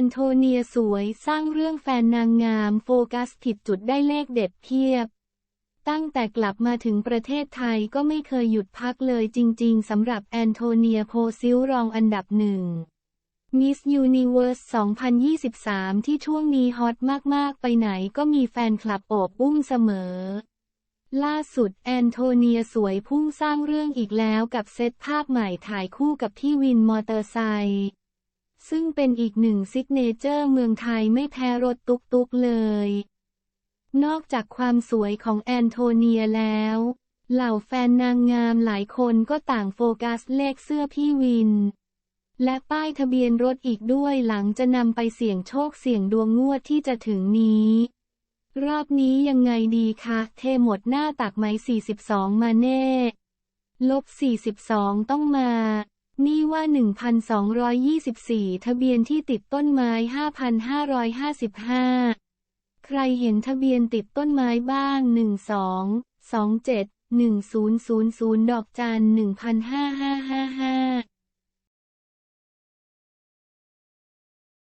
อนโทเนียสวยสร้างเรื่องแฟนนางงามโฟกัสผิดจุดได้เลขเด็ดเพียบ ตั้งแต่กลับมาถึงประเทศไทยก็ไม่เคยหยุดพักเลยจริงๆสำหรับแอนโทเนียโพซิลรองอันดับหนึ่งมิสยูนิเว r ร์ส 2023 ที่ช่วงนี้ฮอตมากๆ ไปไหนก็มีแฟนคลับโอบอุ้มเสมอ ล่าสุดแอนโทเนียสวยพุ่งสร้างเรื่องอีกแล้วกับเซตภาพใหม่ถ่ายคู่กับพี่วินมอเตอร์ไซค์ ซึ่งเป็นอีกหนึ่งซิกเนเจอร์เมืองไทยไม่แพ้รถตุกๆเลย นอกจากความสวยของแอนโทเนียแล้ว เหล่าแฟนนางงามหลายคนก็ต่างโฟกัสเลขเสื้อพี่วิน และป้ายทะเบียนรถอีกด้วยหลังจะนำไปเสี่ยงโชคเสี่ยงดวงงวดที่จะถึงนี้ รอบนี้ยังไงดีคะ เทหมดหน้าตักไหม 42 มาแน่ ลบ 42 ต้องมา นี่ว่า 1,224 ทะเบียนที่ติดต้นไม้ 5,555 ใครเห็นทะเบียนติดต้นไม้บ้าง 12 27 1000 ดอกจัน 1,5555